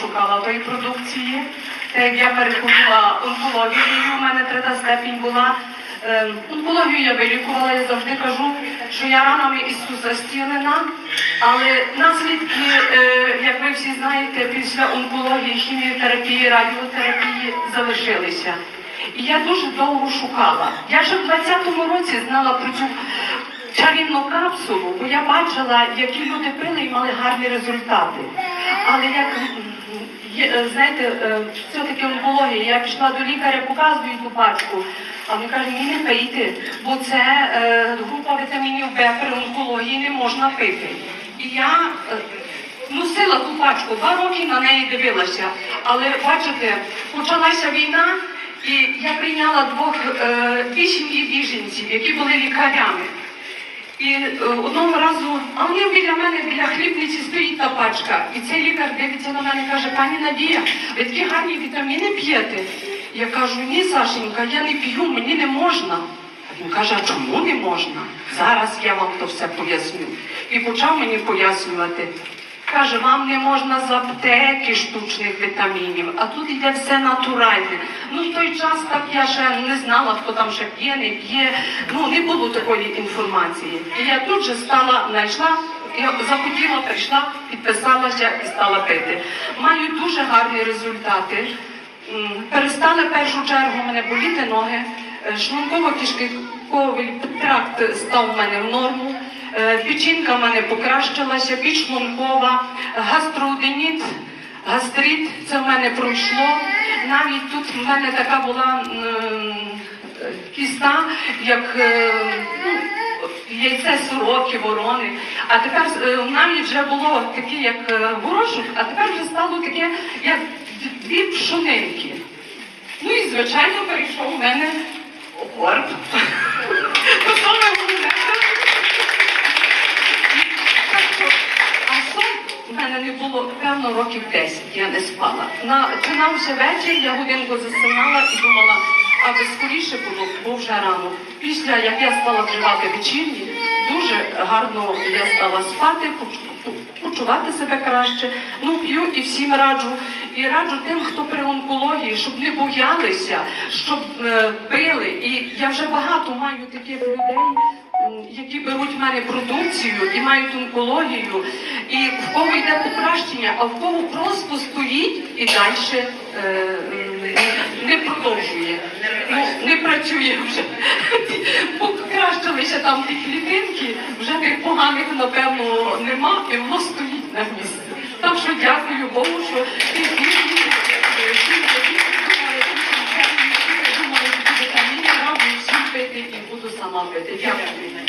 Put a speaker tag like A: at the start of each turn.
A: шукала тої продукції. Та як я переходила онкологією, у мене третя степінь була. Е, Онкологію я вилікувала, я завжди кажу, що я ранами Ісуса стілена, але наслідки, е, як ви всі знаєте, після онкології, хіміотерапії, радіотерапії залишилися. І я дуже довго шукала. Я вже в 20-му році знала про цю чарівну капсулу, бо я бачила, які люди пили і мали гарні результати. Але як е, знаєте, е, все-таки онкологія, я пішла до лікаря, показую ту пачку, а він каже, ні, не пийте, бо це е, група вітамінів Б при онкології не можна пити. І я е, носила ту пачку, два роки на неї дивилася. Але бачите, почалася війна, і я прийняла двох е, вісім біженців, які були лікарями. І е, одного разу, а вони біля мене, біля хлібниці стоїть та пачка. І цей лікар дивиться на мене каже, пані Надія, ви такі гарні вітаміни п'єте. Я кажу, ні, Сашенька, я не п'ю, мені не можна. Він каже, а чому не можна? Зараз я вам то все поясню. І почав мені пояснювати. Каже, вам не можна з аптеки штучних вітамінів, а тут йде все натуральне. Ну в той час так я ще не знала, хто там ще п'є, не п'є. Ну не було такої інформації. І я тут же стала, знайшла, я захотіла, прийшла, підписалася і стала пити. Маю дуже гарні результати. Перестали в першу чергу в мене боліти ноги, е, шлунково-кишковий тракт став у мене в норму. Е, Печінка в мене покращилася, підшлункова, гастроуденіт, гастрит, це в мене пройшло. Навіть тут в мене така була е, кіста, як е, ну, яйце сороки, ворони. А тепер навіть вже було таке, як горошок, а тепер вже стало таке, як дві пшонинки. Ну і звичайно перейшов у мене горб. Саме головне. Так що, А сон в мене не було певно років 10, я не спала. На, починався вечір, я годинку засинала і думала, аби скоріше було, бо вже рано. Після як я стала вживати вечірні, дуже гарно я стала спати, почувати себе краще. Ну, п'ю і всім раджу. І раджу тим, хто при онкології, щоб не боялися, щоб е, пили. І я вже багато маю таких людей які беруть в мене продукцію і мають онкологію, і в кого йде покращення, а в кого просто стоїть і далі е, не продовжує, ну, не працює вже. Покращилися там ті клітинки, вже тих поганих, напевно, нема, і воно стоїть на місці. Так що дякую Богу, що ті бідні, е, ті, які думали, що це не